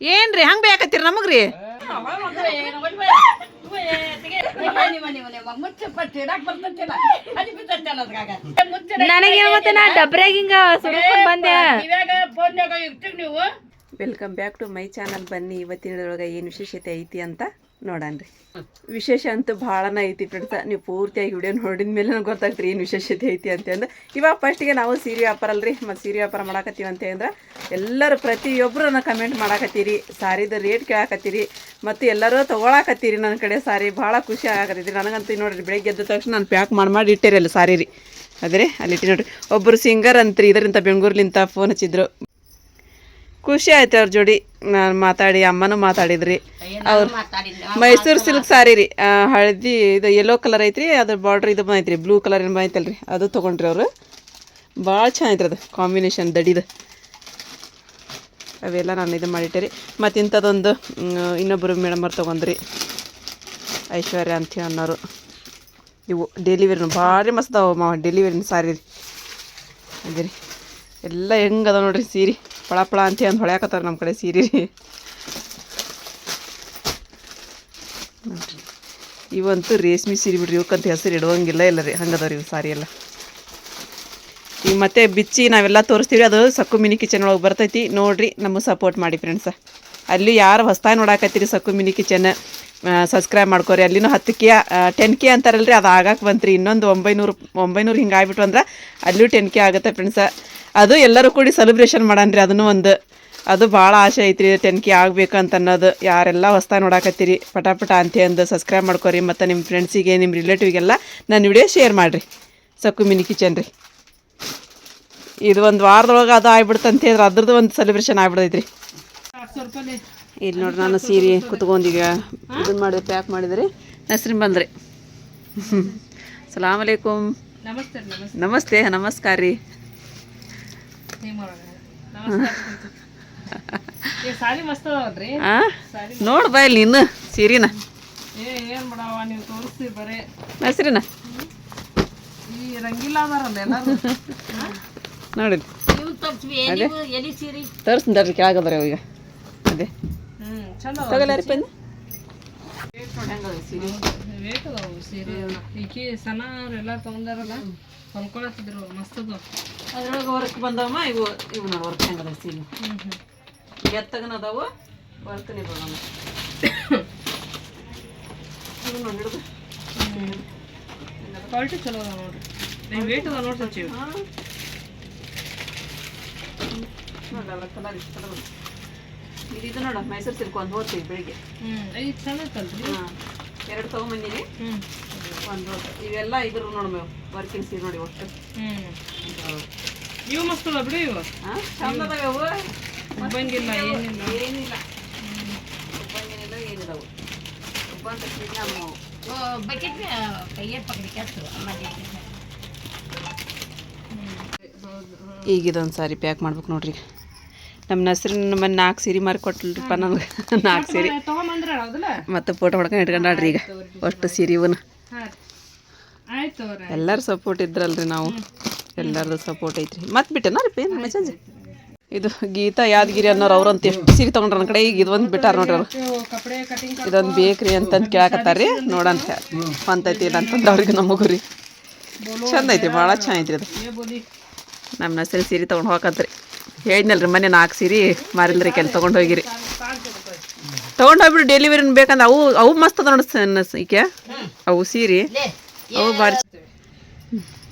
ಏನ್ರಿ? ಹಂಗ ಬೇಕತ್ತೀರಿ ನಮಗ್ರಿ? ನನಗೇನು ಗೊತ್ತ ನಾ ಡಬ್ರ್ಯಾಗ ಹಿಂಗ ಸುಡ್ಕೊಂಡ್ ಬಂದೆ. Welcome back to my channel ಬನ್ನಿ ಇವತ್ತಿನೊಳಗೆ ಏನು ವಿಶೇಷತೆ ಐತಿ ಅಂತ ನೋಡನ್ರಿ. ವಿಶೇಷ ಅಂತೂ ಭಾಳನ ಐತಿ ಫ್ರೆಂಡ್ಸ ನೀವು ಪೂರ್ತಿಯಾಗಿ ವಿಡಿಯೋ ನೋಡಿದ ಮೇಲೆ ನನಗೆ ಗೊತ್ತಾಗ್ತದೆ ಏನು ವಿಶೇಷತೆ ಐತಿ ಅಂತ ಅಂದು ಇವಾಗ ಫಸ್ಟಿಗೆ ನಾವು ಸೀರೆ ವ್ಯಾಪಾರ ಅಲ್ರಿ. ಮತ್ತು ಸೀರೆ ವ್ಯಾಪಾರ ಮಾಡಾಕತ್ತೀವಿ ಅಂತ ಅಂದ್ರೆ ಎಲ್ಲರೂ ಪ್ರತಿಯೊಬ್ಬರು ಕಮೆಂಟ್ ಮಾಡಾಕತ್ತೀರಿ. ಸಾರಿದ ರೇಟ್ ಕೇಳಾಕತ್ತೀರಿ. ಮತ್ತು ಎಲ್ಲರೂ ತೊಗೊಳಾಕತ್ತೀರಿ ನನ್ನ ಕಡೆ ಸಾರಿ. ಭಾಳ ಖುಷಿ ಆಗತ್ತೈತಿ ನನಗಂತೂ ನೋಡಿರಿ ಬೆಳಗ್ಗೆ ಎದ್ದ ತಕ್ಷಣ ನಾನು ಪ್ಯಾಕ್ ಮಾಡಿ ಮಾಡಿ ಇಟ್ಟೇರಿ ಅಲ್ಲಿ ಸಾರಿ ರೀ ಅದೇ ಅಲ್ಲಿಟ್ಟು ನೋಡಿರಿ. ಒಬ್ಬರು ಸಿಂಗರ್ ಅಂತ್ರಿ. ಇದರಿಂದ ಬೆಂಗಳೂರ್ಲಿಂದ ಫೋನ್ ಹಚ್ಚಿದ್ರು. ಖುಷಿ ಆಯ್ತು ಅವ್ರ ಜೋಡಿ ನಾನು ಮಾತಾಡಿ ಅಮ್ಮನೂ ಮಾತಾಡಿದ್ರಿ. ಅವ್ರು ಮೈಸೂರು ಸಿಲ್ಕ್ ಸಾರಿ ರೀ. ಹಳದಿ ಇದು ಎಲ್ಲೋ ಕಲರ್ ಐತ್ರಿ ಅದ್ರ ಬಾರ್ಡ್ರ್ ಇದು ಬಂದೈತ್ರಿ ಬ್ಲೂ ಕಲರ್ ಏನು ಬಂದೈತಲ್ರಿ ಅದು ತೊಗೊಂಡ್ರಿ ಅವರು. ಭಾಳ ಚೆನ್ನಾಗೈತ್ರಿ ಅದು ಕಾಂಬಿನೇಷನ್ ದಡಿದು. ಅವೆಲ್ಲ ನಾನು ಇದು ಮಾಡಿಟ್ಟೆ ರೀ ಮತ್ತು ಇಂಥದ್ದೊಂದು ಇನ್ನೊಬ್ಬರು ಮೇಡಮರು ತೊಗೊಂಡ್ರಿ. ಐಶ್ವರ್ಯ ಅಂತ ಅನ್ನೋರು. ಇವು ಡೆಲಿವರಿನು ಭಾರಿ ಮಸ್ತ್ ಮಾವ ಡೆಲಿವರಿನ ಸಾರಿ ರೀ. ಅದೇ ರೀ ಎಲ್ಲ ಹೆಂಗೆ ಅದಾವ ನೋಡ್ರಿ ಸೀರೆ. ಪಳ ಪಳ ಅಂತ ಅಂದ್ ಹೊಳ್ಯಾಕತ್ತಾರ ನಮ್ಮ ಕಡೆ ಸೀರೆ. ರೀ. ಇವಂತೂ ರೇಷ್ಮೆ ಸೀರೆ ಬಿಡ್ರಿ, ಇವಕ್ಕಂತ ಹೆಸರು ಇಡುವಂಗಿಲ್ಲ ಇಲ್ಲ ರೀ ಹಂಗದವ್ರಿ ಇವು ಸಾರಿ ಎಲ್ಲ. ಈಗ ಮತ್ತೆ ಬಿಚ್ಚಿ ನಾವೆಲ್ಲ ತೋರಿಸ್ತೀವಿ ಅದು ಸಕ್ಕು ಮಿನಿ ಕಿಚನ್ ಒಳಗೆ ಬರ್ತೈತಿ. ನೋಡ್ರಿ, ನಮಗೆ ಸಪೋರ್ಟ್ ಮಾಡಿ ಫ್ರೆಂಡ್ಸ ಅಲ್ಲಿ ಯಾರು ಹೊಸ್ತಾಗಿ ನೋಡಾಕತ್ತೀರಿ ಸಕ್ಕು ಮಿನಿ ಕಿಚನ್. ಸಬ್ಸ್ಕ್ರೈಬ್ ಮಾಡ್ಕೋರಿ. ಅಲ್ಲಿನೂ ಹತ್ತು ಕೆ ಟೆನ್ ಕೆ ರೀ ಅದು ಆಗಕ್ಕೆ ಬಂತ್ರಿ. ಇನ್ನೊಂದು ಒಂಬೈನೂರು ಒಂಬೈನೂರು ಹಿಂಗೆ ಆಗ್ಬಿಟ್ಟು ಅಂದ್ರೆ ಅಲ್ಲೂ ಟೆನ್ ಕೆ ಆಗುತ್ತೆ ಫ್ರೆಂಡ್ಸ ಅದು ಎಲ್ಲರೂ ಕೂಡಿ ಸೆಲೆಬ್ರೇಷನ್ ಮಾಡಾನ್ರಿ. ಅದನ್ನು ಒಂದು, ಅದು ಭಾಳ ಆಸೆ ಐತ್ರಿ. ಟೆನ್ ಕೆ ಅಂತ ಅನ್ನೋದು. ಯಾರೆಲ್ಲ ಹೊಸ್ತಾ ನೋಡಾಕತ್ತೀರಿ, ಪಟಾಪಟ ಅಂತ ಅಂದು ಸಬ್ಸ್ಕ್ರೈಬ್ ಮಾಡ್ಕೊರಿ. ಮತ್ತು ನಿಮ್ಮ ಫ್ರೆಂಡ್ಸಿಗೆ ನಿಮ್ಮ ರಿಲೇಟಿವ್ಗೆಲ್ಲ ನನ್ನ ವಿಡಿಯೋ ಶೇರ್ ಮಾಡಿರಿ. ಸಕ್ಕು ಮಿನಿ ಕಿಚನ್ ರೀ. ಇದು ಒಂದು ವಾರದೊಳಗೆ ಅದು ಆಗ್ಬಿಡ್ತು ಅಂತ ಹೇಳಿದ್ರೆ ಅದ್ರದ್ದು ಒಂದು ಸೆಲೆಬ್ರೇಷನ್ ಆಗ್ಬಿಡೈತ್ರಿ ಇಲ್ಲಿ ನೋಡ್ರಿ ನಾನು ಸೀರೆ ಕುತ್ಕೊಂಡೀಗ ಇದನ್ನ ಮಾಡಿ ಪ್ಯಾಕ್ ಮಾಡಿದ್ರಿ? ಹೆಸ್ರಿನ ಬಂದ್ರಿ. ಸಲಾಮ್ ಅಲೈಕುಮ್. ನಮಸ್ತೆ ನಮಸ್ತೆ. ನಮಸ್ತೆ ನಮಸ್ಕಾರ ರೀ. ನೋಡು ಬಾ ಇಲ್ಲಿ ಇನ್ನು ಸೀರಿನ. ಹೆಸ್ರಿನ ನೋಡಿ ತೋರಿಸ್ತಾರೆ ಕೆಳಗದ್ರೆ ಈಗ. ಅದೇ. ಪೆನ್ ವೇಟ್ ಅದಾವು ಸೀರೆ. ಈಕಿ ಎಲ್ಲ ತಗೊಂಡಾರಲ್ಲ ಹೊಲ್ಕೊಳತ್ತಿದ್ರು ಮಸ್ತ್ ಅದಾವ ಅದ್ರೊಳಗೆ ವರ್ಕ್ ಬಂದವಮ್ಮ ಇವು ಇವು ನೋಡಿ ವರ್ಕ್ ಹೆಂಗದ ಸೀರೆ. ಎತ್ತಗನ ಅದಾವು ವರ್ಕ್ನೇ ಬರೋಣ ಇದು ನೋಡಿ ಹಿಡ್ದು. ಕ್ವಾಲಿಟಿ ಚಲೋ ಅದಾವ ನೋಡ್ರಿ. ನೀವು ವೇಟ್ ಅದ ನೋಡ್ರಿ ಸಚಿವ್ ನೋಡಲ್ಲ ಕಲರ್ ಇಷ್ಟ. ಇದು ನೋಡು ಮೈಸೂರು ಸಿಲ್ಕ್ ಒಂದು ಹೋಗ್ತೀವಿ ಬೆಳಿಗ್ಗೆ. ಹಾಂ ಎರಡು ತೊಗೊಂಬಂದಿನಿ. ಹ್ಮ್. ಒಂದು ಇವೆಲ್ಲ ಇದ್ರ ನೋಡಿ ಮೇವು ವರ್ಕಿಂಗ್ ಸೀರೆ ನೋಡಿ ಒಟ್ಟು. ಹ್ಮ್. ಇವು ಮಸ್ತ್ ಅದಾವ ಬಿಡಿ ಇವು? ಹಾಂ ಚಂದ ಅದಾವೆ ಅವು ಉಬ್ಬಂಗಿಲ್ಲ ಏನಿಲ್ಲ. ಏನಿಲ್ಲ. ಒಬ್ಬಂಗೇನಿಲ್ಲ ಏನಿದಾವು. ಒಬ್ಬ ಅಂತ ಸೀರೆ ನಮ್ಮವು ಈಗ ಇದೊಂದು ಸಾರಿ ಪ್ಯಾಕ್ ಮಾಡ್ಬೇಕು ನೋಡ್ರಿ. ನಮ್ಮ ನಸ್ರಿನ ನಮ್ಮ ನಾಲ್ಕು ಸೀರೆ ಮಾರಿ ಕೊಟ್ಟಲ್ರಿಪ್ಪ ನನಗೆ. ನಾಲ್ಕು ಸೀರೆ. ಮತ್ತು ಫೋಟೋ ಹೊಡ್ಕೊಂಡು ಇಟ್ಕೊಂಡಾಡ್ರಿ ಈಗ. ಅಷ್ಟು ಸೀರೆ ಆಯ್ತು ಎಲ್ಲರೂ ಸಪೋರ್ಟ್ ಇದ್ರಲ್ರಿ ನಾವು. ಎಲ್ಲರದು ಸಪೋರ್ಟ್ ಐತ್ರಿ. ಮತ್ತೆ ಬಿಟ್ಟೆನ ರೀ ಪೇನ್ ಮೆಸೇಜ್ ಇದು ಗೀತಾ ಯಾದಗಿರಿ ಅನ್ನೋರು ಅವ್ರಂತ ಎಷ್ಟು ಸೀರೆ ತೊಗೊಂಡ್ರ ನನ್ನ ಕಡೆ. ಈಗ ಇದೊಂದು ಬಿಟ್ಟಾರ ನೋಡ್ರಿ ಅವ್ರು. ಇದೊಂದು ಬೇಕ್ರಿ ಅಂತಂದು ಕೇಳಕತ್ತಾರ್ರಿ. ನೋಡೋಣ ಅಂತೈತಿ ಇಲ್ಲ ಅಂತಂದು ಅವ್ರಿಗೆ ನಮಗೂ ರೀ ಚಂದ ಐತಿ ಭಾಳ ಚೆನ್ನಾಗೈತ್ರಿ ಅದು ನಮ್ಮ ನರ್ಸರಿ ಸೀರೆ ತೊಗೊಂಡು ಹೋಗತ್ರಿ ಹೇಳಿದ್ನಲ್ರಿ ಮನೆ ನಾಲ್ಕು ಸೀರೆ ಮಾರಿಲ್ರಿ ಕೆಲ್ ತೊಗೊಂಡು ಹೋಗಿರಿ. ತೊಗೊಂಡು ಹೋಗ್ಬಿಡು ಡೆಲಿವರಿ ಬೇಕಂದ್ರೆ ಅವು ಅವು ಮಸ್ತ್ ಅದ ಈಕೆ. ಅವು ಸೀರೆ. ಅವು ಬಾರಿ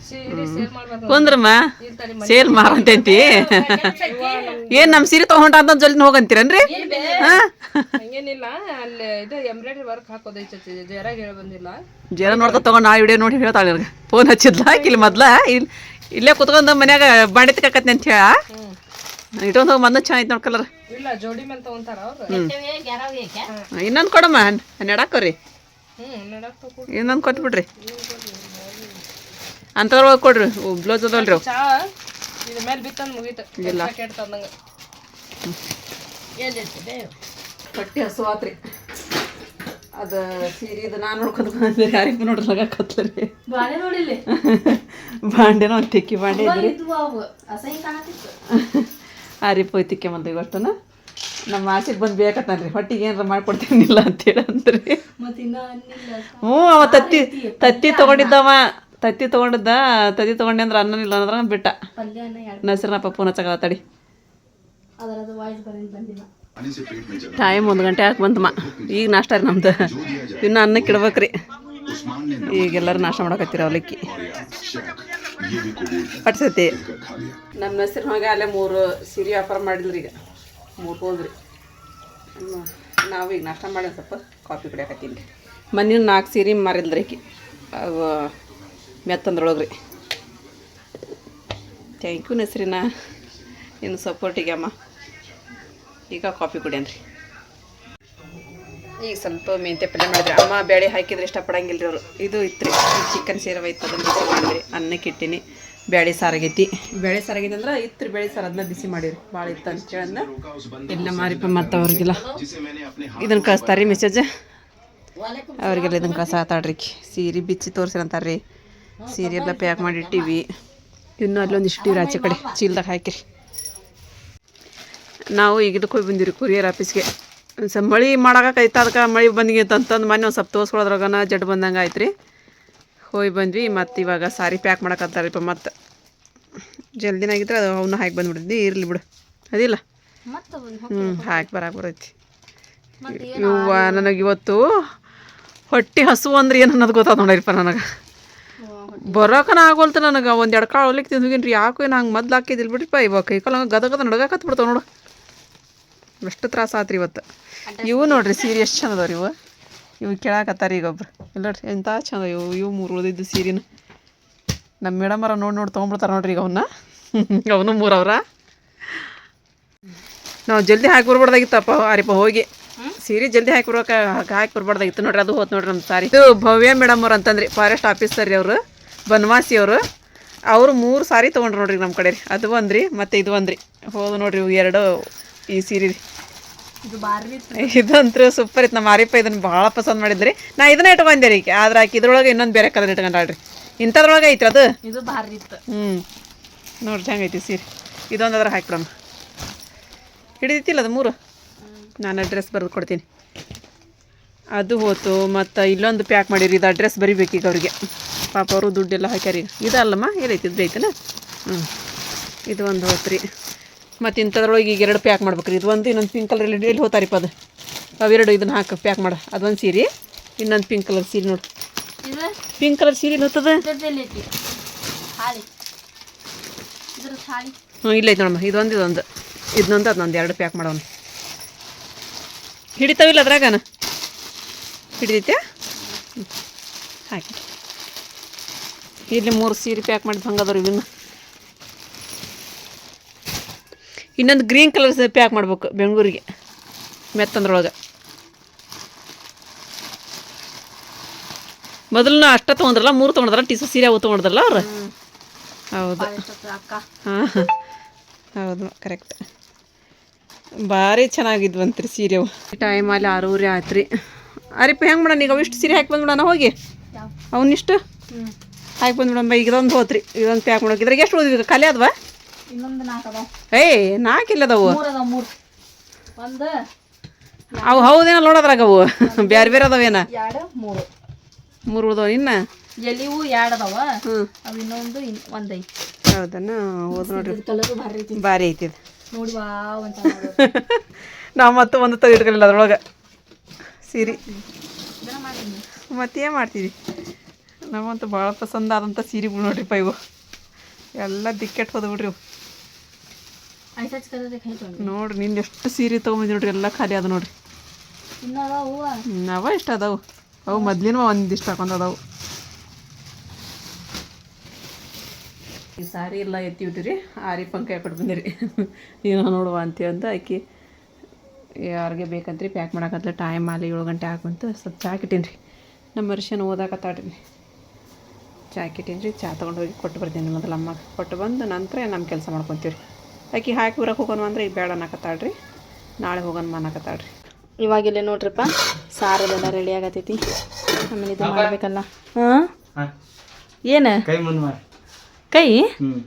ಸೀರೆ ಸೇಲ್ ಮಾಡ್ಬೇಕು ಕುಂದ್ರಮ್ಮ. ಸೇಲ್ ಮಾರಂತೈತಿ ಏನ್ ನಮ್ಮ ಸೀರೆ ತಗೊಂಡ ಅಂತ ಜಲ್ದಿ ಹೋಗಂತೀರನ್ರಿ? ಹಾ? ಹಂಗೇನಿಲ್ಲ ಅಲ್ಲಿ ಇದು ಎಂಬ್ರಾಯ್ಡ್ರಿ ವರ್ಕ್ ಹಾಕೋದೈತಿ ಜರಾಗ ಹೇಳಿ ಬಂದಿಲ್ಲ. ತಗೊಂಡ್ ಆ ವಿಡಿಯೋ ನೋಡಿ ಹೇಳ್ತಾಳೆ ನನಗೆ ಫೋನ್ ಹಚ್ಚಿದ್ಲ ಇಲ್ಲಿ ಮೊದ್ಲ? ಇಲ್ಲಿ ಇಲ್ಲೇ ಕುತ್ಕೊಂಡ್ ಮನ್ಯಾಗ ಬಾಂಡೆ ತಿಕ್ಕಕತ್ನಿ ಅಂತ ಹೇಳ. ಇಟ್ಟೊಂದು ಹೋಗಿ ಮನ್ನ ಚೆನ್ನಾಗಿತ್ತು ನೋಡಿ ಕಲರ್. ಇಲ್ಲ ಜೋಡಿ ಮೇಲೆ ತಗೊಂತಾರ ಅವ್ರು. ಇನ್ನೊಂದು ಕೊಡಮ್ಮ ಹನ್ನೆರಡಾಕೋರಿ ಇನ್ನೊಂದು ಕೊಟ್ಬಿಡ್ರಿ. ಅಂಥವ್ರೊಳಗೆ ಕೊಡ್ರಿ. ಬ್ಲೌಸ್ ಅದಲ್ರಿ ಇದ್ರ ಮೇಲೆ ಬಿತ್ತಂದು ಮುಗೀತು. ಇಲ್ಲ. ಪ್ಯಾಕೆಟ್ ತಂದಂಗ ಹೊಟ್ಟೆ ಹಸು ಆತ್ರಿ. ಅದು ಸೀರೆ ಇದು ನಾನು ನೋಡ್ಕೊಂಡು ಬಂದೆ ಯಾರಿಗೂ ನೋಡ್ಲಾಗ ಕತ್ಲರಿ. ಬಾಳೆ ನೋಡಿಲ್ಲ? ಬಾಂಡೆನೋ ಒಂದು ತಿಕ್ಕಿ ಬಾಂಡೆ ಇದ್ರಿ. ಆರಿಪ್ ಹೋಯ್ ತಿಕ್ಕೆ ಮಂದಿ ಇವತ್ತನ. ನಮ್ಮ ಆಸೆಗೆ ಬಂದು ಬೇಕತ್ತಾನ್ರಿ. ಹೊಟ್ಟಿಗೆ ಏನಾರ ಮಾಡ್ಕೊಡ್ತೀನಿಲ್ಲ ಅಂತೇಳಿ ಅಂದ್ರಿ. ಹ್ಞೂ ಅವ ತತ್ತಿ ತತ್ತಿ ತೊಗೊಂಡಿದ್ದವ. ತತ್ತಿ ತೊಗೊಂಡಿದ್ದ ತತ್ತಿ ತೊಗೊಂಡೆ ಅಂದ್ರೆ ಅನ್ನ ಇಲ್ಲ ಅಂದ್ರೆ ಬಿಟ್ಟ. ಪಲ್ಯನ ಪೂನ ಚಗಳ ತಡಿ ಟೈಮ್ ಒಂದು ಗಂಟೆ ಹಾಕಿ ಬಂತಮ್ಮ ಈಗ ನಾಷ್ಟ ರೀ ನಮ್ದು. ಇನ್ನೂ ಅನ್ನಕ್ಕೆ ಇಡ್ಬೇಕ್ರಿ. ಈಗೆಲ್ಲರೂ ನಾಷ್ಟ ಮಾಡಕತ್ತೀರ ಅವಲಕ್ಕಿ. ಪಟ್ಸತಿ ನಮ್ಮ ಹೆಸ್ರು ಮಗ ಅಲ್ಲೇ ಮೂರು ಸೀರೆ ವ್ಯಾಪಾರ ಮಾಡಿದ್ರು ಈಗ. ಮೂರು ಹೋದ್ರಿ. ನಾವು ಈಗ ನಾಷ್ಟ ಮಾಡಿ ಸ್ವಲ್ಪ? ಕಾಫಿ ಕುಡಿಯಕತ್ತೀನಿ ರೀ ಮನಿನ ನಾಲ್ಕು ಸೀರೆ ಮಾರಿದ್ರಿ ಈಕಿ ಅವು ಮೆತ್ತಂದ್ರೊಳಗೆ ರೀ ಥ್ಯಾಂಕ್ ಯು ಹೆಸ್ರಿನ ಇನ್ನು ಸಪೋರ್ಟಿಗೆ ಅಮ್ಮ. ಈಗ ಕಾಫಿ ಕುಡಿಯನ್ರಿ. ಈಗ ಸ್ವಲ್ಪ ಮೆಂತೆ ಪಲ್ಯ ಮಾಡಿದ್ರೆ ಅಮ್ಮ ಬೇಳೆ ಹಾಕಿದ್ರೆ ಇಷ್ಟಪಡಂಗಿಲ್ಲ ರೀ ಅವರು. ಇದು ಇತ್ತು ರೀ ಚಿಕನ್ ಸೇರವ ಇತ್ತು ಅದನ್ನು ಬಿಸಿ ಮಾಡಿದ್ರಿ ಅನ್ನಕ್ಕೆ ಇಟ್ಟಿನಿ. ಬೇಳೆ ಸಾರಾಗೈತಿ ಬೇಳೆ ಸಾರಾಗೈತಿ ಅಂದ್ರೆ ಇತ್ತು ಬೇಳೆ ಸಾರು ಅದನ್ನ ಬಿಸಿ ಮಾಡಿರಿ. ಭಾಳ ಇತ್ತು ಅಂತ ಹೇಳಂದ ಎಲ್ಲ ಮಾರಿಪ್ಪ ಮತ್ತು ಅವ್ರಿಗೆಲ್ಲ ಇದನ್ನು ಕಳಿಸ್ತಾರೆ ರೀ ಮೆಸೇಜ್ ಅವ್ರಿಗೆಲ್ಲ ಇದನ್ನು ಕಳ್ಸಾತಾಡ್ರಿ ಸೀರೆ ಬಿಚ್ಚಿ ತೋರಿಸಿರಂತಾರ್ರಿ ಸೀರೆ ಎಲ್ಲ ಪ್ಯಾಕ್ ಮಾಡಿ ಇಟ್ಟಿವಿ. ಇನ್ನೂ ಅಲ್ಲೊಂದು ಇಟ್ಟಿವ್ರಿ ಆಚೆ ಕಡೆ. ಚೀಲ್ದಾಗ ಹಾಕಿರಿ. ನಾವು ಈಗ ಹೋಗಿ ಬಂದಿರಿ ಕೊರಿಯರ್ ಆಫೀಸ್ಗೆ ಸ್ವಲ್ಪ ಮಳೆ ಮಾಡಾಕೈತೆ ಅದಕ್ಕೆ ಮಳೆ ಬಂದಿತ್ತು ಅಂತಂದು ಮೊನ್ನೆ ಒಂದು ಸ್ವಲ್ಪ ತೋರಿಸ್ಕೊಳೋದ್ರಾಗನ ಜಡ್ ಬಂದಂಗೆ ಆಯ್ತು ರೀ ಹೋಗಿ ಬಂದ್ವಿ ಮತ್ತು ಇವಾಗ ಸಾರಿ ಪ್ಯಾಕ್ ಮಾಡಕತ್ತಾರಪ್ಪ ಮತ್ತು. ಜಲ್ದಿನಾಗಿದ್ರೆ ಅದು ಅವನ್ನ ಹಾಕಿ ಬಂದ್ಬಿಡಿದ್ವಿ ಇರಲಿ ಬಿಡು. ಅದಿಲ್ಲ. ಹ್ಞೂ ಹಾಕಿ ಬರಕ್ಕೆ ಬರೈತಿ ಇವ ನನಗೆ ಇವತ್ತು ಹೊಟ್ಟೆ ಹಸು ಅಂದ್ರೆ ಏನು ಅನ್ನೋದು ಗೊತ್ತಾದ ನೋಡ್ರಿಪ್ಪ ನನಗೆ. ಬರೋಕನ ಆಗೋಲ್ತು ನನಗೆ. ಒಂದು ಎರಡು ಕಾಳು ತಿಂದು ಹೋಗಿನ್ರಿ. ಯಾಕೋ ಏನು ಹಂಗೆ ಮೊದ್ಲು ಹಾಕಿದಿಲ್ಲ ಬಿಡ್ರಿಪ್ಪ. ಇವಾಗ ಕೈ ಕಾಲು ಹಂಗೆ ಗದ ಗದ ನಡ್ಗಾಕತ್ ಬಿಡ್ತಾವ ನೋಡು. ಎಷ್ಟು ತ್ರಾಸ ಆತ್ರಿ ಇವತ್ತು. ಇವು ನೋಡ್ರಿ ಸೀರೆ ಎಷ್ಟು ಚಂದ ಅದಾವ್ರಿ ಇವು. ಇವು ಕೇಳಾಕತ್ತಾರ ಈಗ ಒಬ್ರು. ಇಲ್ಲ ಎಂಥ ಚಂದ ಇವು. ಇವು ಮೂರು ಉಳಿದಿದ್ದು ಸೀರೆನ. ನಮ್ಮ ಮೇಡಮರ ನೋಡಿ ನೋಡಿ ತೊಗೊಂಬಿಡ್ತಾರೆ ನೋಡ್ರಿ ಈಗ ಅವನ್ನ ಅವನು ಮೂರವ್ರ ನಾವು ಜಲ್ದಿ ಹಾಕಿ ಬರ್ಬಾರ್ದಾಗಿತ್ತಪ್ಪ ಅರಿಪ್ಪ ಹೋಗಿ. ಸೀರೆ ಜಲ್ದಿ ಹಾಕಿ ಬರ್ಬೇಕ ಹಾಕಿ ಬರ್ಬಾರ್ದಾಗಿತ್ತು ನೋಡ್ರಿ ಅದು ಹೋತ್ ನೋಡ್ರಿ ನಮ್ಮ ಸಾರಿ. ಇದು ಭವ್ಯ ಮೇಡಮ್ ಅವ್ರು ಅಂತಂದ್ರಿ ಫಾರೆಸ್ಟ್ ಆಫೀಸರ್ ರೀ ಅವರು ಬನವಾಸಿ ಅವರು. ಅವರು ಮೂರು ಸಾರಿ ತೊಗೊಂಡ್ರು ನೋಡ್ರಿ ನಮ್ಮ ಕಡೆ ರೀ. ಅದು ಒಂದ್ರಿ ಮತ್ತು ಇದು ಒಂದ್ರಿ. ಹೋದು ನೋಡ್ರಿ ಇವು ಎರಡು ಈ ಸೀರೆ ರೀ. ಇದು ಬಾರಿ ಇದಂತೂ ಸೂಪರ್ ಇತ್ತು. ನಮ್ಮ ಮಾರಿಪ್ಪ ಇದನ್ನು ಭಾಳ ಪಸಂದ್ ಮಾಡಿದ್ರಿ. ನಾ ಇದನ್ನ ಇಟ್ಕೊಂಡೆ ರೀ. ಆದ್ರೆ ಆಕೆ ಇದ್ರೊಳಗೆ ಇನ್ನೊಂದು ಬೇರೆ ಕಲರ್ ಇಟ್ಕೊಂಡಾಳ್ರಿ. ಇಂಥದ್ರೊಳಗೆ ಐತ್ರಿ ಅದು? ಇದು ಭಾರಿ ಇತ್ತು. ಹ್ಞೂ ನೋಡ್ರಿ ಐತಿ ಸೀರೆ. ಇದೊಂದು ಅದ್ರ ಹಾಕ್ಬಿಡಮ್ಮ ಹಿಡಿದಿತ್ತಿಲ್ಲ ಅದು ಮೂರು? ನಾನು ಅಡ್ರೆಸ್ ಬರೆದು ಕೊಡ್ತೀನಿ. ಅದು ಹೋತು. ಮತ್ತು ಇಲ್ಲೊಂದು ಪ್ಯಾಕ್ ಮಾಡಿರಿ. ಇದು ಅಡ್ರೆಸ್ ಬರಿಬೇಕೀಗ ಅವ್ರಿಗೆ. ಪಾಪ ಅವರು ದುಡ್ಡೆಲ್ಲ ಹಾಕ್ಯಾರೀಗ. ಇದಲ್ಲಮ್ಮ? ಏನೈತಿ? ಇದು ಐತನ ಹ್ಞೂ ಇದು ಒಂದು ಹೋತ್ರಿ. ಮತ್ತು ಇಂಥದ್ರೊಳಗೆ ಈಗ ಎರಡು ಪ್ಯಾಕ್ ಮಾಡ್ಬೇಕ್ರಿ. ಇದು ಒಂದು ಇನ್ನೊಂದು ಪಿಂಕ್ ಕಲರ್ ಎಲ್ಲಿ ಎಲ್ಲಿ ಹೋತಾರಿಪ್ಪ ಅದು? ಅವೆರಡು ಇದನ್ನು ಹಾಕಿ ಪ್ಯಾಕ್ ಮಾಡ. ಅದೊಂದು ಸೀರೆ ಇನ್ನೊಂದು ಪಿಂಕ್ ಕಲರ್ ಸೀರೆ ನೋಡಿ. ಪಿಂಕ್ ಕಲರ್ ಸೀರೆ ಹೋಗ್ತದೆ ಹ್ಞೂ ಇಲ್ಲ ಐತೆ ನೋಡಮ್ಮ. ಇದೊಂದು ಇದೊಂದು. ಇದನ್ನೊಂದು ಅದನ್ನೊಂದು ಎರಡು ಪ್ಯಾಕ್ ಮಾಡೋಣ. ಹಿಡಿತಾವಿಲ್ಲ ಅದ್ರಾಗನ? ಹಿಡಿದೈತೆ. ಹಾಕಿ. ಇಲ್ಲಿ ಮೂರು ಸೀರೆ ಪ್ಯಾಕ್ ಮಾಡಿ ಹಂಗದವ್ರಿ ಇನ್ನು ಇನ್ನೊಂದು ಗ್ರೀನ್ ಕಲರ್ ಪ್ಯಾಕ್ ಮಾಡ್ಬೇಕು ಬೆಂಗಳೂರಿಗೆ ಮೆತ್ತಂದ್ರೊಳಗೆ. ಮೊದಲು ನಾ ಅಷ್ಟ ತೊಗೊಂಡ್ರಲ್ಲ ಮೂರು ತೊಗೊಂಡ್ರಲ್ಲ ಟೀಸು ಸೀರೆ ಅವು ತೊಗೊಂಡ್ರಲ್ಲ ಅವ್ರು? ಹೌದು. ಹಾಂ ಹೌದು ಕರೆಕ್ಟ್ ಭಾರಿ ಚೆನ್ನಾಗಿದ್ವಂತ್ರಿ ಸೀರೆ ಟೈಮ್ ಅಲ್ಲಿ ಆರೂವರೆ ಆಯ್ತು ರೀ ಅರಿಪ್ಪ ಹೆಂಗೆ ಮಾಡೋಣ ಈಗ? ಅವಿಷ್ಟು ಸೀರೆ ಹಾಕಿ ಬಂದ್ಬಿಡೋಣ ಹೋಗಿ? ಅವನಿಷ್ಟು ಹಾಕಿ ಬಂದ್ಬಿಡಮ್ಮ ಈಗ ಇದೊಂದು ಹೋತ್ರಿ. ಇದೊಂದು ಪ್ಯಾಕ್ ಮಾಡೋಕೆ ಇದ್ರಾಗ ಎಷ್ಟು ಉಳಿದಿದೆ ಖಾಲಿ ಅದ್ವಾ ಇನ್ನೊಂದು ನಾಲ್ಕು ಅದಾವ. ಏಯ್ ನಾಲ್ಕಿಲ್ಲ ಅದಾವು? ಮೂರು ಅದಾವ ಮೂರು. ಒಂದು ಅವು ಹೌದೇನ ನೋಡೋದ್ರಾಗ ಅವು? ಬೇರೆ ಬೇರೆ ಅದಾವೇನ? ಎರಡು ಮೂರು. ಮೂರು ಉಳ್ದವ ಇನ್ನ? ಎಲಿವು ಎರಡು ಅದಾವ. ಅವು ಇನ್ನೊಂದು ಇನ್ ಒಂದು ಐತಿ. ಹೌದನ್ನ ಹೋದ್ ನೋಡ್ರಿ. ಕಲರ್ ಭಾರಿ ಐತಿ. ಭಾರಿ ಐತಿ ಇದು. ನೋಡಿ ವಾವ್ ಅಂತ ನಾವು ಮತ್ತೆ ಒಂದು ತೆಗೆ ಇಟ್ಕೊಳ್ಳಿಲ್ಲ ಅದ್ರೊಳಗೆ. ಸೀರೆ. ಮಾಡೀನಿ ಮತ್ತೇನು ಮಾಡ್ತೀವಿ ನಮ್ಮಂತೂ ಭಾಳ ಪಸಂದ ಆದಂಥ ಸೀರೆಗಳು ನೋಡ್ರಿಪ್ಪ ಇವು. ಎಲ್ಲ ದಿಕ್ಕೆಟ್ ಹೋದ್ಬಿಡ್ರಿ ಅವು ಇವು. ನೋಡ್ರಿ ನಿಂದು ಎಷ್ಟು ಸೀರೆ ತೊಗೊಂಬಂದಿ ನೋಡ್ರಿ ಎಲ್ಲ ಖಾಲಿ ಅದ ನೋಡ್ರಿ. ಅವ? ಇಷ್ಟ ಅದಾವು? ಅವು ಮೊದ್ಲಿನ ಒಂದಿಷ್ಟು ಹಾಕೊಂಡ್ ಅದಾವು. ಈ ಸಾರಿ ಎಲ್ಲ ಎತ್ತಿ ಬಿಟ್ಟಿರಿ ಆರಿ ಪಂಕ ಕೊಟ್ಟು ಬಂದಿರಿ. ಏನೋ ನೋಡುವ ಅಂತೀವಿ ಅಂತ ಆಕಿ ಯಾರಿಗೆ ಬೇಕಂತ್ರಿ ಪ್ಯಾಕ್ ಮಾಡಕತ್ಲ ಟೈಮ್ ಅಲ್ಲಿ ಏಳು ಗಂಟೆ ಹಾಕುವಂತ ಸ್ವಲ್ಪ ಚಾ ಇಟ್ಟೀನಿ ರೀ ನಮ್ಮ ಮನುಷ್ಯನ ಓದಾಕತ್ತಾಡ್ರಿ ಚಾ ಇಟ್ಟೀನಿ ರೀ ಚಾ ತೊಗೊಂಡೋಗಿ ಕೊಟ್ಟು ಬರ್ತೀನಿ ಮೊದಲು ಅಮ್ಮಗೆ. ಕೊಟ್ಟು ಬಂದು ನಂತರ ನಮ್ಮ ಕೆಲಸ ಮಾಡ್ಕೊತೀವಿ ರೀ ಆಕಿ ಹಾಕಿ ಬರಕ್ಕೆ ಹೋಗೋಣ ಅಂದ್ರೆ ಈಗ ಬೇಡ ಅನ್ನಕತ್ತಾಳ್ರಿ. ನಾಳೆ ಹೋಗೋಣ ಅನ್ನಕತ್ತಾಳ್ರಿ. ಇವಾಗಿಲ್ಲೇ ನೋಡ್ರಿಪ್ಪ ಸಾರದೆಲ್ಲ ರೆಡಿ ಆಗತೈತಿ. ಆಮೇಲೆ ಇದು ಮಾಡ್ಬೇಕಲ್ಲ. ಹಾಂ? ಹಾಂ. ಏನು? ಕೈ ಯಾಕ ಮಾಡಿ. ಕೈ? ಹ್ಞೂ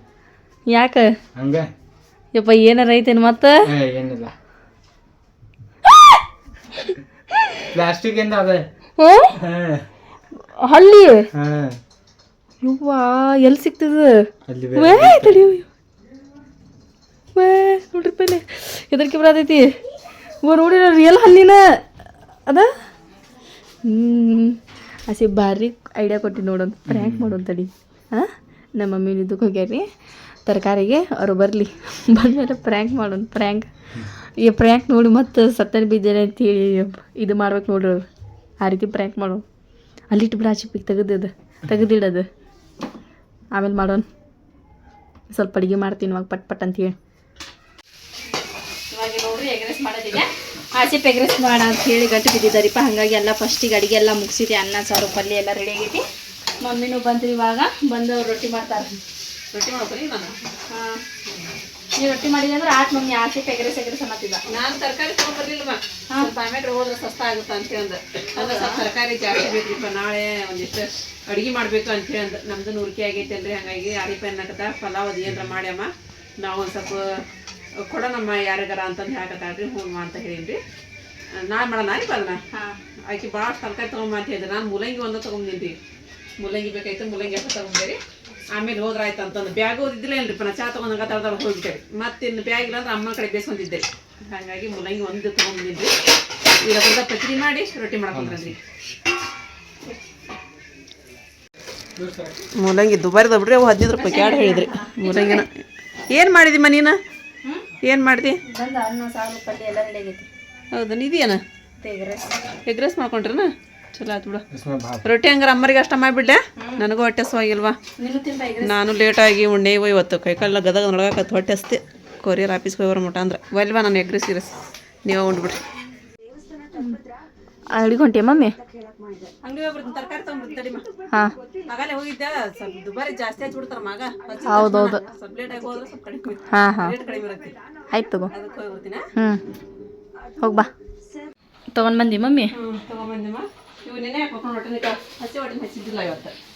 ಯಾಕೆ? ಹಂಗೆ? ಯಪ್ಪ ಏನಾರ ಐತೇನು ಮತ್ತೆ? ಏನಿಲ್ಲ. ಪ್ಲಾಸ್ಟಿಕ್ ಇಂದ ಅದ. ಹಾ. ಹಳ್ಳಿ? ಯವ್ವಾ ಎಲ್ಲಿ ಸಿಗ್ತದ? ಅಲ್ಲಿ ವೇ ನೋಡ್ರಿ ಪೈಲೆ. ಹೆದರಿಕೆ ಬರತೈತಿ. ಓ ನೋಡಿ ರಿಯಲ್ ಹಲ್ಲಿನ. ಅದ? ಹ್ಞೂ ಹಸಿ ಭಾರಿ ಐಡಿಯಾ ಕೊಟ್ಟಿ ನೋಡೋಣ ಪ್ರ್ಯಾಂಕ್ ಮಾಡೋಣ ತಡಿ ಹಾಂ ನಮ್ಮ ಮಮ್ಮಿ ಇದಕ್ಕೆ ಹೋಗ್ಯಾರಿ ತರಕಾರಿಗೆ ಅವರು ಬರಲಿ. ಬಂದಮೇಲೆ ಪ್ರ್ಯಾಂಕ್ ಮಾಡೋಣ ಪ್ರ್ಯಾಂಕ್ ಈ ಪ್ರ್ಯಾಂಕ್ ನೋಡಿ ಮತ್ತು ಸತ್ತನ ಬಿದ್ದೇನೆ ಅಂತೇಳಿ ಇದು ಮಾಡ್ಬೇಕು ನೋಡ್ರಿ ಅವ್ರು. ಆ ರೀತಿ ಪ್ರ್ಯಾಂಕ್ ಮಾಡೋಣ ಅಲ್ಲಿಟ್ಟು ಬಿಡ ಚಿಪ್ಪಿಗೆ ತೆಗೆದಿದ್ದು ತೆಗೆದಿಡೋದು ಆಮೇಲೆ ಮಾಡೋಣ ಸ್ವಲ್ಪ ಅಡುಗೆ ಮಾಡ್ತೀನಿ ಇವಾಗ ಪಟ್ ಪಟ್ ಅಂತ ಹೇಳಿ ಇವಾಗ ನೋಡ್ರಿ ಎಗ್ರೆಸ್ ಮಾಡೋದಿದೆ ಆಸಿಪ್ ಪೆಗ್ರೆಸ್ ಮಾಡ ಅಂತ ಹೇಳಿ ಗಟ್ಟಿ ಬಿದ್ದಿದ್ದಾರಿಪ್ಪ. ಹಾಗಾಗಿ ಎಲ್ಲ ಫಸ್ಟಿಗೆ ಅಡಿಗೆ ಎಲ್ಲ ಮುಗಿಸಿದೆ. ಅನ್ನ ಸಾರು ಪಲ್ಯ ಎಲ್ಲ ರೆಡಿ ಆಗೈತಿ. ಮಮ್ಮಿನೂ ಬಂದ್ರಿ ಇವಾಗ. ಬಂದು ರೊಟ್ಟಿ ಮಾಡ್ತಾರೆ. ರೊಟ್ಟಿ ಮಾಡ್ಕೊಳಿ ನಾನು ಹಾಂ. ನೀವು ರೊಟ್ಟಿ ಮಾಡಿದೆ ಅಂದ್ರೆ ಆಟ್ ಮಮ್ಮಿ ಆಚೆ ಪೆಗ್ರೆಸ್ ಎಗ್ರೆಸ್ ಸಮತಿದ್ದ ನಾನು ತರಕಾರಿ ತೊಗೊಂಬರ್ಲಿಲ್ಲಮ್ಮ. ಹಾಂ. ಆಮೇಲೆ ಹೋದ್ರೆ ಸಸ್ತ ಆಗುತ್ತೆ ಅಂತ ಅಂದ ಅಂದ್ರೆ ಸ್ವಲ್ಪ ತರಕಾರಿ ಜಾಸ್ತಿ ಬೇಕ್ರಿಪ್ಪ ನಾಳೆ ಒಂದಿಷ್ಟು ಅಡಿಗೆ ಮಾಡಬೇಕು ಅಂತ ಅಂದ ನಮ್ದು ನೂರಿಕೆ ಆಗೈತೆ ಅಲ್ರಿ ಹಂಗಾಗಿ ಅರಿಪೆ ಅನ್ನಕತ್ತ ಪಲಾವ್ ಅದು ಏನಾರ ಮಾಡ್ಯಮ್ಮ. ನಾವು ಒಂದು ಸ್ವಲ್ಪ ಕೊಡೋಣಮ್ಮ ಯಾರಿಗಾರ ಅಂತಂದು ಹೇಳಕತ್ತಾಳ್ರಿ ಹ್ಞೂ ಅಂತ ಹೇಳಿನ್ರಿ. ನಾ ಮಾಡೋಣ ರೀ ಬರೋಣ. ಹಾಂ. ಆಕೆ ಭಾಳ ತರಕಾರಿ ತೊಗೊಂಬ ಅಂತ ಹೇಳಿದ್ರೆ ನಾನು ಮುಲಂಗಿ ಒಂದು ತೊಗೊಂಬಂದಿನಿ ಮುಲಂಗಿ ಬೇಕಾಯ್ತು ಮುಲಂಗಿ ಅಷ್ಟು ರೀ ಆಮೇಲೆ ಹೋದ್ರ ಆಯ್ತು ಅಂತಂದು. ಬ್ಯಾಗ್ ಓದಿದ್ದಿಲ್ಲ ಏನ್ರಿ ನಾ ಚಾ ತೊಗೊಂಡಾಗ ಹೋಗ್ಬಿಟ್ಟೆ ರೀ ಮತ್ತೆ ಇನ್ನು ಬ್ಯಾಗ್ ಇಲ್ಲ ಅಂದ್ರೆ ಅಮ್ಮನ ಕಡೆ ಬೇಸ್ಕೊಂಡಿದ್ದೆ. ಹಾಗಾಗಿ ಮುಲಂಗಿ ಒಂದು ತೊಗೊಂಬಂದಿದ್ರಿ ಈಗ ಬಂದ ಪಚಡಿ ಮಾಡಿ ರೊಟ್ಟಿ ಮಾಡ್ಕೊಂಡ್ರಿ ಮೂಲಂಗಿ ದುಬಾರಿ ಬಿಡ್ರಿ ಅವು ಹದಿನೈದು ರೂಪಾಯಿ ಕ್ಯಾಡ್ ಹೇಳಿದ್ರಿ. ಮೂಲಂಗಿನ. ಏನು ಮಾಡಿದಿ ನೀನು ಏನು ಮಾಡ್ತಿ ಬಂದ ಅನ್ನ ಹೌದಾ? ಎಗ್ ರೈಸ್ ಮಾಡ್ಕೊಂಡ್ರನ? ಚಲೋ ಆಯ್ತು ಬಿಡು. ರೊಟ್ಟಿ ಹಂಗಾರೆ ಅಮ್ಮರಿಗೆ ಅಷ್ಟ ಮಾಡಿಬಿಡ್ಲೆ? ನನಗೂ ಹೊಟ್ಟೆ ಸ್ವಾಗಿಲ್ವಾ? ನಾನು ಲೇಟಾಗಿ ಉಣ್ಣೆ ಹೋಯ್ ಇವತ್ತು ಕೈಕಾಲೆಲ್ಲ ಗದಗ ನೋಡಕತ್ತು ಹೊಟ್ಟೆ ಅಸ್ತಿ ಕೊರಿಯರ್ ಆಫೀಸ್ಗೆ ಹೋಗೋರು ಮುಟ ಅಂದ್ರೆ. ಒಲ್ವಾ ನಾನು ಎಗ್ ರೈಸ್ ನೀವು ನೀವೇ ಉಂಡ್ಬಿಡ್ರಿ. ಅಡಿಗೆ ಮಮ್ಮಿ? ಹೌದೌದು. ಹಾ ಹಾ. ಆಯ್ತು ತಗೋ. ಹ್ಞೂ ಹೋಗಿ ಬಾ. ತೊಗೊಂಡು ಬಂದಿ ಮಮ್ಮಿ?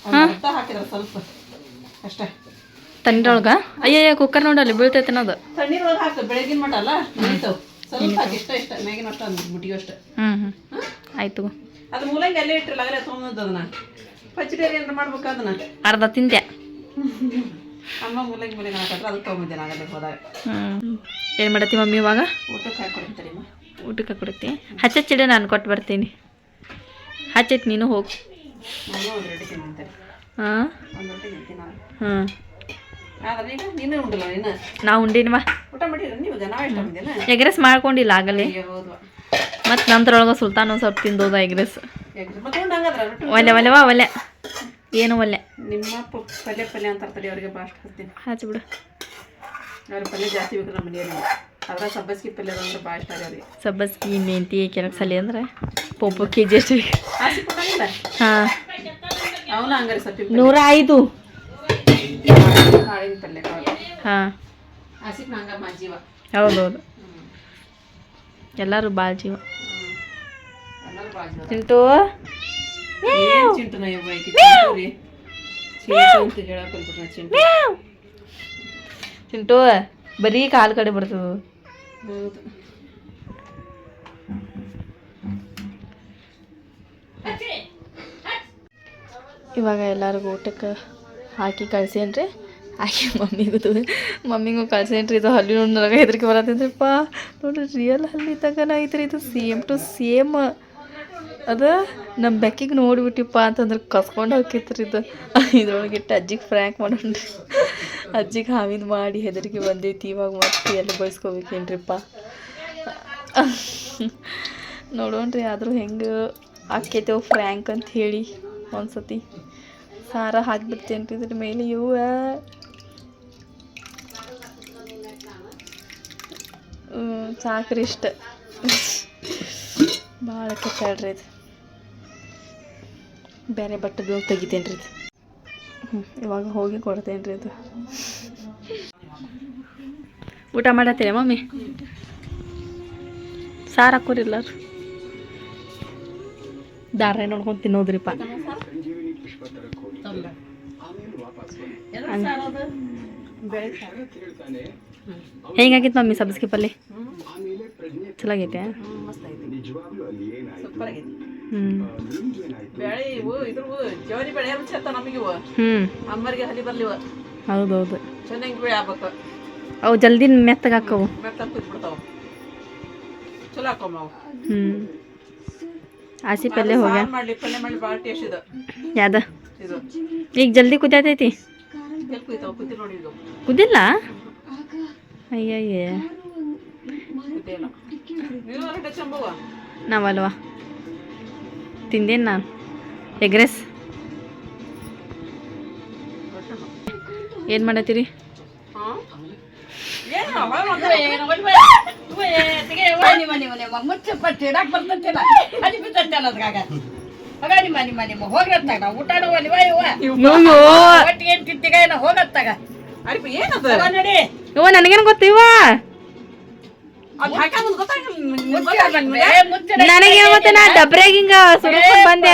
ಅಯ್ಯ ಅಷ್ಟೇ. ತಣ್ಣೀರೊಳಗೆ? ಅಯ್ಯಯ್ಯ ಕುಕ್ಕರ್ ನೋಡಲ್ಲಿ ಬೀಳ್ತೈತೆ ಅನ್ನೋದು. ತಣ್ಣೀರೊಳಗೆ ಹಾಕು ಬೆಳಗಿನ ಮಟ ಅಲ್ಲ? ನಿಂತವು ಸ್ವಲ್ಪ ಹಾಕಿ ಇಷ್ಟ ಇಷ್ಟ. ಮ್ಯಾಗಿನ ಅಷ್ಟ ಒಂದು ಮುಟ್ಟಿಗೆ ಅಷ್ಟು. ಹ್ಞೂ ಹ್ಞೂ ಆಯ್ತು ತಗೋ. ಅದು ಮೂಲಂಗಿ ಅಲ್ಲೇ ಇಟ್ಟಿರಲ್ಲ ಆಗಲೇ ತೊಗೊಂಬಂದು ಅದನ್ನ. ಪಚ್ಚಡಿ ಏನಾರ ಮಾಡ್ಬೇಕು ಅದನ್ನ? ಅರ್ಧ ತಿಂದೆ. ಅಮ್ಮ ಮೂಲಂಗಿ ಮೂಲಂಗಿ ಹಾಕಿದ್ರೆ ತೊಗೊಂಬಂದೆ ಆಗಲೇ ಹೋದಾಗ. ಹ್ಞೂ ಏನು ಮಾಡತ್ತಿ ಮಮ್ಮಿ ಇವಾಗ? ಊಟಕ್ಕೆ ಹಾಕೊಡ್ತೀರಿಮ್ಮ ಊಟಕ್ಕೆ ಕೊಡ್ತಿ ಹಚ್ಚಿಡಿ ನಾನು ಕೊಟ್ಟು ಬರ್ತೀನಿ. ಹಚ್ಚಿಟ್ಟು ನೀನು ಹೋಗಿ. ಒಂದು ರೊಟ್ಟಿ ಹಾಂ? ಒಂದು ರೊಟ್ಟಿ ತಿಂತೀನಿ ನಾನು. ಹ್ಞೂ ಆದ್ರೆ ಈಗ ನೀನು ಉಂಟಲ್ಲ ನೀನು ನಾವು ಉಂಡಿನ್ವಾ ಊಟ ಮಾಡಿರ ನೀವು ನಾವು ಇಷ್ಟ ಬಂದೇನ ಎಗ್ರೆಸ್ ಮಾಡ್ಕೊಂಡಿಲ್ಲ ಆಗಲೇ. ಹೌದು. ನಂತರ ನಂತರೊಳಗೆ ಸುಲ್ತಾನ್ ಒಂದು ಸ್ವಲ್ಪ ತಿಂದೋದ ಎಗ್ರೆಸ್. ಒಲೆ ಒಲೆವಾ ಹಂಗಾದ್ರೆ ಏನು ಒಲ್ಲೆ? ನಿಮ್ಮ ಪಲ್ಯ ಪಲ್ಯ ಅಂತ ತಡಿ ಅವ್ರಿಗೆ ಬಾಸ್ಟ್ ಹಾಕ್ತೀನಿ ಬಿಡು. ಅವ್ರ ಪಲ್ಯ ಜಾಸ್ತಿ ಬೇಕು ನಮ್ಮ ಮನೆಯಲ್ಲಿ. ಅದ್ರ ಸಬ್ಬಸ್ಗಿ ಪಲ್ಯ ಅಂದ್ರೆ ಭಾಳ ಇಷ್ಟ ರೀ ಅವ್ರಿಗೆ. ಸಬ್ಬಸ್ಗಿ ಮೆಂತಿ ಕೆಳಗೆ ಸಲಿ ಅಂದ್ರೆ ಪೊಪ್ಪು ಕೆ ಜಿ ಎಷ್ಟು ಹಾಂ. ಅವನು ಹಂಗಾರೆ ಸಪ್ಪಿ ನೂರ ಐದು. ಕಾಳಿನ ಪಲ್ಯ ಹಾಂ. ಜೀವ. ಹೌದೌದು. ಎಲ್ಲರೂ ಭಾಳ ಜೀವ. ಎಲ್ಲರೂ ಭಾಳ ಜೀವ. ಚಿಂಟು? ಏನ್ ಚಿಂಟುನ ಯವ್ವ ಈಕಿ ಚಿಂಟು ಅಂತ ಹೇಳಕ್ ಬಂದ್ಬಿಟ್ರೆ ಚಿಂಟು ಚಿಂಟು. ಬರೀ ಕಾಲು ಕಡೆ ಬರ್ತದ. ಹೌದು. ಇವಾಗ ಎಲ್ಲರಿಗೂ ಊಟಕ್ಕೆ ಹಾಕಿ ಕಳ್ಸೇನ್ರಿ? ಹಾಕಿ ಮಮ್ಮಿಗೂ ಮಮ್ಮಿಗೂ ಕಳ್ಸೇನ್ರಿ ಇದು ಹಲ್ಲಿ ನೋಡಿದಾಗ ಹೆದರಿಕೆ ಪಾ ನೋಡ್ರಿ ರಿಯಲ್ ಹಲ್ಲಿ ತಗನ ಐತ್ರಿ ಇದು ಸೇಮ್ ಟು ಸೇಮ್ ಅದ ನಮ್ಮ ಬೆಕ್ಕಿಗೆ ನೋಡಿಬಿಟ್ಟಿಪ್ಪ ಅಂತಂದ್ರೆ ಕಸ್ಕೊಂಡು ಹೋಗಿತ್ರಿ ಇದು. ಇದ್ರೊಳಗೆ ಇಟ್ಟು ಅಜ್ಜಿಗೆ ಫ್ರ್ಯಾಂಕ್ ಮಾಡೋಣ್ರಿ. ಅಜ್ಜಿಗೆ ಹಾವಿದ್ ಮಾಡಿ ಹೆದರಿಗೆ ಬಂದೈತಿ, ಇವಾಗ ಮತ್ತೆ ಎಲ್ಲಿ ಬಯಸ್ಕೋಬೇಕೇನ್ರಿಪ್ಪ ನೋಡೋಣ್ರಿ ಆದರೂ ಹೆಂಗೆ ಆಕೈತೇವು ಫ್ರ್ಯಾಂಕ್ ಅಂತ ಹೇಳಿ ಒಂದ್ಸತಿ. ಸಾರ ಹಾಕ್ಬಿಡ್ತೇನೆ ರೀ ಇದ್ರ ಮೇಲೆ ಇವ. ಸಾಕ್ರಿ ಇಷ್ಟ. ಭಾಳ ಕೆಟ್ಟಾಡ್ರಿ ಇದು. ಬೇರೆ ಬಟ್ಟೆದು ತೆಗಿತೇನೆ ರೀ ಹ್ಞೂ ಇವಾಗ ಹೋಗಿ ಕೊಡ್ತೇನೆ ರೀ ಅದು. ಊಟ ಮಾಡತ್ತೀರ ಮಮ್ಮಿ? ಸಾರು ಹಾಕೋರಿಲ್ಲ ದಾರ ನೋಡ್ಕೊಂಡು ತಿನ್ನೋದ್ರಿಪ್ಪ. ಹೆಂಗಾಗಿತ್ತು ಮಮ್ಮಿ ಸಬ್ಸ್ಗಿ ಪಲ್ಲೆ? ಬೇಳೆ ಇವು ಇದ್ರವು ಜವರಿ ಬೆಳೆ ಅಂತ ನಮಗಿವು ಅಮ್ಮರಿಗೆ ಹಲಿ ಬರ್ಲಿವ. ಹೌದೌದು. ಚೆನ್ನಾಗಿ ಬೆಳೆ ಆಗ್ಬೇಕು. ಅವು ಜಲ್ದಿ ಮೆತ್ತಗೆ ಹಾಕವು. ಮೆತ್ತ ಬಿಡ್ತಾವ ಚಲೋ ಹಾಕೊಮ್ಮ ಅವು. ಹ್ಞೂ ಆಸಿ ಪಲ್ಯ ಹೋಗ್ಯಾ? ಸಾರ್ ಮಾಡ್ಲಿ ಪಲ್ಯ ಮಾಡ್ಲಿ ಭಾಳ ಟೇಸ್ಟ್ ಇದು. ಯಾವ್ದು? ಇದು. ಈಗ ಜಲ್ದಿ ಕುದಿಯತೈತಿ? ಕುದಿಲ್ಲ ಅಯ್ಯಯ್ಯ. ನಾವಲ್ವಾ? ತಿಂದೇನು ನಾನು ಎಗ್ರೆಸ್. ಏನು ಮಾಡತ್ತೀರಿ? ಹೋಗತ್ತಾಗ ಏನು ಇವ ನನಗೇನು ಗೊತ್ತು ಇವ ಮತ್ತೆ ನಾ ಡಬ್ರ್ಯಾಗ ಹಿಂಗ ಸುಡ್ಕೊಂಡ್ ಬಂದೆ.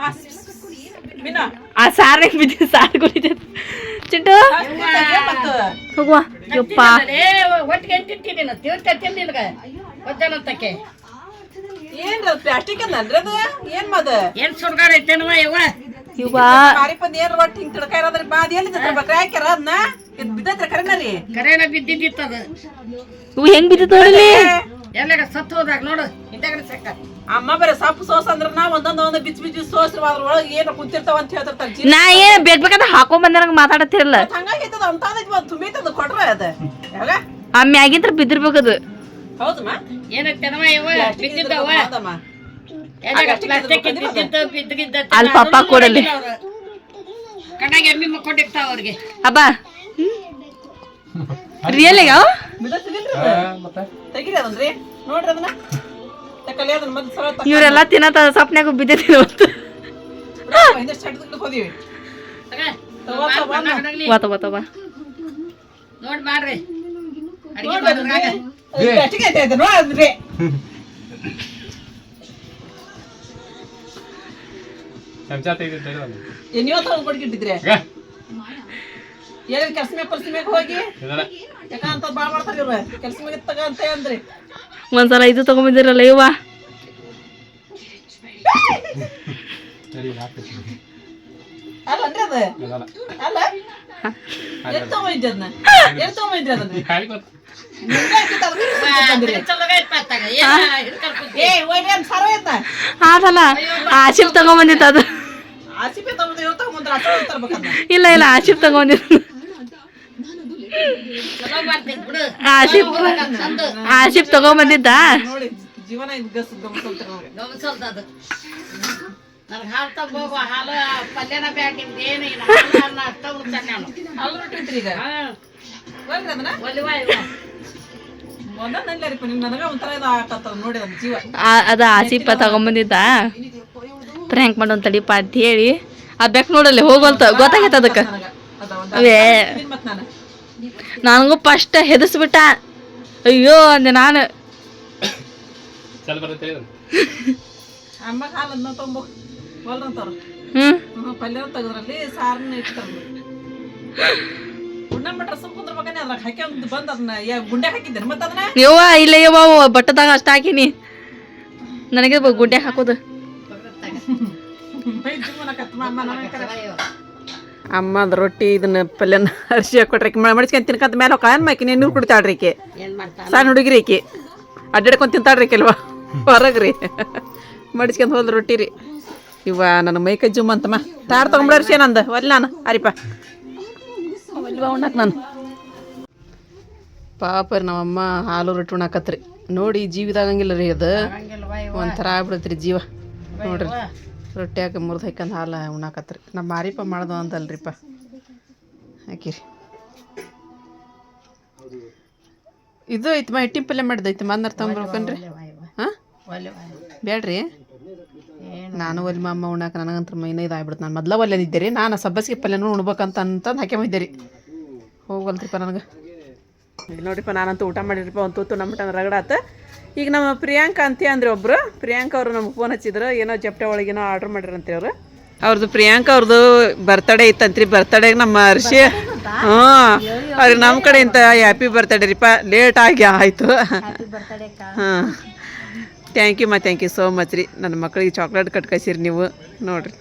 ಆ, ಮೀನಾ. ಆ ಸಾರ್ ಬಿದ್ದ ಸಾರ್ ಕುಡಿತೈತಿ ಚಿಂಟು? ಹೋಗುವ. ಯಪ್ಪ. ಏನ್ ಪ್ಲಾಸ್ಟಿಕ್ ಅಂದ್ರದ ಅದು ಏನ್ ಮದ? ಏನ್ ಸುರ್ಗಾರ ಐತೇನವ ಯವ್ವ ಇವ ಮಾರಿಪಂದ್ ಏನ್ ಒಟ್ಟು ಹಿಂಗ್ ತಿಳ್ಕ ಇರೋದ್ರಿ? ಬಾ ಅದ್ ಎಲ್ಲಿ ಬಕ್ರ ಹಾಕ್ಯಾರ ಅದನ್ನ ಇದ್ ಬಿದ್ದೈತ್ರ ಕರೆನ ರೀ. ಅದು. ಇವು ಹೆಂಗ್ ಬಿದ್ದಿತ್ತು ನೋಡಲಿ ಎಲ್ಲಾಗ? ಸತ್ತು ಹೋದಾಗ ನೋಡು. ಹಿಂದಗಡೆ ಸೆಕ್ಕ. ಅಮ್ಮ ಬರ ಸಪ್ಪು ಸೋಸ್ ಅಂದ್ರ ನಾ ಒಂದೊಂದ್ ಒಂದ್ ಬಿಚ್ಚ ಬಿಚ್ಚ ಸೋಸ್ ಅದ್ರ ಒಳಗ ಏನ ಕುಂತಿರ್ತಾವ ಅಂತ ಹೇಳ್ತಿರ್ತಾರ ನಾ ಏನ್ ಬೇಕ್ ಬೇಕಾದ ಹಾಕೊಂಡ್ ಬಂದಂಗ ಮಾತಾಡತ್ತಿರಲ್ಲ. ಹಂಗಾಗಿತ್ತದ ಒಂದ್ ತುಂಬೈತದ ಕೊಟ್ರ ಅದ. ಆ ಮ್ಯಾಗಿಂತ್ರ ಬಿದ್ದಿರ್ಬೇಕದು ಹೌದಮ್ಮ ಏನಕ್ಕೆ ಬಿದ್ದಿದ್ದಾವ. ಬಿದ್ದಿದ್ದವ ಅಲ್ಲಿ ಪಾಪ ಕೊಡಲಿ. ಅಬ್ಬ. ರಿಯಲ್ ಯಾವ ಇವರೆಲ್ಲ ತಿನ್ನತ್ತ ಸಪ್ನ್ಯಾಗ ಬಿದ್ದೈತಿ ಇವತ್ತು. ಬಾ ನೋಡ್ ಮಾಡ್ರಿ. ಅಡಿಗೆ ಐತೆ ಚಮಚ ತೆಗೆದಿದ್ದಾರೆ ಏ. ನೀವ ತಗೊಂಡ್ ಕೊಡ್ಕಿಟ್ಟಿದ್ರಿ ಏನೇನ್ ಕೆಲಸ ಮ್ಯಾಗ ಪರ್ಸ ಮ್ಯಾಗ ಹೋಗಿ? ಯಾಕ ಅಂತ ಬಾಳ ಮಾಡ್ತಾರ ಇವ್ರ ಕೆಲಸ ಮ್ಯಾಗ ತಗ ಅಂತ ಅಂದ್ರಿ. ಒಂದ್ಸಲ ಇದು ತಗೊಂಬಂದಿರಲ್ಲ ಇವ ಅಲ್ಲನ್ರಿ ಅದ? ಅಲ್ಲ ಎಲ್ಲಿ ತಗೊಂಡಿದ್ದೆ ಅದನ್ನ? ಎಲ್ಲಿ ತಗೊಂಡಿದ್ರಿ ಅದನ್ನ? ನಿಮ್ಗೆ ಹಾಕಿದ್ದು ಅದನ್ನ ಹಿಡ್ಕೊಂಡ್ ಬಂದಿರಿ. ಚಲೋಗೈತ್ ಮತ್ತಾಗ ಏನ ಹಿಡ್ಕೊಂಡ್ ಕೂತಿ? ಏ ಒಯ್ರಿ ಅಂತ ಸರ ಐತ ಅದಲ್ಲ ಆಶಿಪ್ ತಗೊಂಬಂದಿತ್ತು ಅದು. ಇಲ್ಲ ಇಲ್ಲ ಆಶಿಪ್ ತಗೊಂಡಿರ ಆಶಿಪ್ ಆಶಿಪ್ ತಗೊಂಬಂದಿದ್ದ ನೋಡಿ ಜೀವನ ಅದ. ಆಸಿಪ ತಗೊಂಬಂದಿದ್ದ ಪ್ರ್ಯಾಂಕ್ ಮಾಡೋನ್ ತಡಿಪ ಅಂತ ಹೇಳಿ ಆ ಬೆಕ್ ನೋಡಲ್ಲಿ ಹೋಗಲ್ತ ಗೊತ್ತಾಗೈತೆ ಅದಕ್ಕೆ? ಅವೇ ನಾನು ನನಗೂ ಫಸ್ಟ್ ಹೆದರ್ಸ್ಬಿಟ್ಟ. ಅಯ್ಯೋ ಅಂದೆ ನಾನು. ಯವ್ವ ಇಲ್ಲ ಯವ್ವ ಬಟ್ಟದಾಗ ಅಷ್ಟ ಹಾಕಿನಿ. ನನಗೆ ಗುಂಡೆ ಗುಡ್ಡೆ ಹಾಕೋದು. ಅಮ್ಮದ ರೊಟ್ಟಿ ಇದನ್ನ ಪಲ್ಯನ ಅರ್ಶಿ ಹಾಕೊಟ್ರಿ ಮಡಿಸ್ಕೊಂಡ್ ತಿನ್ಕಂತ ಮೇಲೆ ಕಾಯನ್ ಮಾಕಿನಿ ನೀರು ಕುಡಿತಾಳ್ರಿ ಈಕೆ. ಸಣ್ಣ ಹುಡುಗಿರಿ ಈಕೆ. ಅಡ್ಡಾಡ್ಕೊಂಡ್ ತಿಂತಾಳ್ರಿ ಕೆಲವ ಹೊರಗ್ರಿ ಮಡಿಸ್ಕೊಂತ ಹೋದ್ ರೊಟ್ಟಿ ರೀ. ಇವ ನನ್ನ ಮೈ ಕೈ ಜುಮ್ ಅಂತಮ್ಮ ತಾರ್ ತಗೊಂಬಿಡ್ರಿ ನಂದು. ಒಲ್ಲ ನಾನು. ಅರಿಪ ಒಲ್ವ ಉಣ್ಣಾಕ ನಾನು. ಪಾಪ ರೀ ನಮ್ಮಮ್ಮ ಹಾಲು ರೊಟ್ಟಿ ಉಣ್ಣಾಕತ್ರಿ ನೋಡಿ ಜೀವಿದಾಗಂಗಿಲ್ಲ ರೀ ಅದು. ಒಂಥರ ಆಗ್ಬಿಡತ್ರಿ ಜೀವ. ನೋಡ್ರಿ. ರೊಟ್ಟಿ ಹಾಕಿ ಮುರಿದು ಹಾಕಂದು ಹಾಲು ಉಣ್ಣಾಕತ್ರಿ ನಮ್ಮ ಮಾರಿಪ್ಪ ಮಾಡ್ದು ಅಂತಲ್ರಿಪ್ಪ ಹಾಕಿರಿ. ಇದು ಐತಿ ಮಾ ಇಟ್ಟಿನ ಪಲ್ಯ ಮಾಡಿದೈತಿ ಮಾದ್ನಾರ ತಗೊಂಬರ್ಬೇಕನ್ರಿ ಹಾಂ? ಬೇಡ್ರಿ ನಾನು ಒಲಿ ಅಮ್ಮ ಉಣ್ಣಾಕ ನನಗಂತ್ರ ಮೈನ ಇದಾಗ್ಬಿಡ್ತು ನಾನು ಮೊದಲ ಒಲ್ಲೆದಿದ್ದೆ ರೀ. ನಾನು ಸಬ್ಬಸಿಗೆ ಪಲ್ಯನೂ ಉಣ್ಬೇಕಂತ ಅಂತಂದು ಹಾಕ್ಯಂಬಿದ್ದೆ ರೀ. ಹೋಗಲ್ರಿಪ್ಪ ನನಗೆ. ಈಗ ನೋಡ್ರಿಪ್ಪ ನಾನಂತೂ ಊಟ ಮಾಡಿರಿಪ್ಪ ಒಂದು ತೂತು ನಮ್ಮ ರಗಡಾತ ಈಗ ನಮ್ಮ ಪ್ರಿಯಾಂಕ ಅಂತ ಅಂದ್ರೆ ಒಬ್ರು. ಪ್ರಿಯಾಂಕ ಅವರು ನಮ್ಗೆ ಫೋನ್ ಹಚ್ಚಿದ್ರು ಏನೋ ಜಪ್ಟೆ ಒಳಗೇನೋ ಆರ್ಡ್ರ್ ಮಾಡಿರಂತೆ ಅವರು ಅವ್ರದ್ದು ಪ್ರಿಯಾಂಕ ಅವ್ರದ್ದು ಬರ್ತಡೇ ಇತ್ತಂತ್ರಿ. ಬರ್ತಡೇಗೆ ನಮ್ಮ ಅರ್ಶಿ ಹಾ ಹ್ಞೂ. ಅವ್ರಿಗೆ ನಮ್ಮ ಕಡೆ ಇಂತ ಹ್ಯಾಪಿ ಬರ್ತಡೇ ರೀಪ ಲೇಟ್ ಆಗಿ ಆಯಿತು. ಹ್ಯಾಪಿ ಬರ್ತಡೇ ಅಕ್ಕ. ಹಾಂ ಥ್ಯಾಂಕ್ ಯು ಮಾ ಥ್ಯಾಂಕ್ ಯು ಸೋ ಮಚ್ ರೀ. ನನ್ನ ಮಕ್ಕಳಿಗೆ ಚಾಕ್ಲೇಟ್ ಕಟ್ ಕಳ್ಸಿರಿ ನೀವು. ನೋಡ್ರಿ.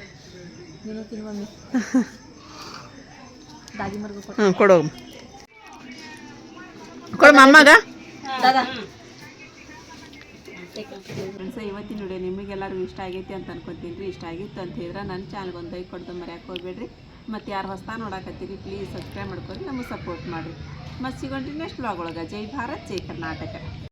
ಹ್ಞೂ ಕೊಡು. ಕೊಡು ಅಮ್ಮಗ ದಾದಾ. ಫ್ರೆಂಡ್ಸ್ ಇವತ್ತಿನ ನೋಡಿ ನಿಮಗೆಲ್ಲರಿಗೂ ಇಷ್ಟ ಆಗೈತಿ ಅಂತ ಅನ್ಕೊತೀನಿ. ಇಷ್ಟ ಆಗಿತ್ತು ಅಂತ ಹೇಳಿದ್ರೆ ನನ್ನ ಚಾನಲ್ಗೆ ಒಂದು ಲೈಕ್ ಕೊಡ್ದು ಮರ್ಯಾಕೆ ಹೋಗ್ಬೇಡ್ರಿ. ಮತ್ತು ಯಾರು ಹೊಸ್ತಾ ನೋಡಕತ್ತೀರಿ ಪ್ಲೀಸ್ ಸಬ್ಸ್ಕ್ರೈಬ್ ಮಾಡ್ಕೊರಿ, ನಮಗೆ ಸಪೋರ್ಟ್ ಮಾಡಿರಿ. ಮತ್ತು ಸಿಗೋಣ್ರಿ ನೆಕ್ಸ್ಟ್ ಬ್ಲಾಗ್ ಒಳಗೆ. ಜೈ ಭಾರತ್, ಜೈ ಕರ್ನಾಟಕ.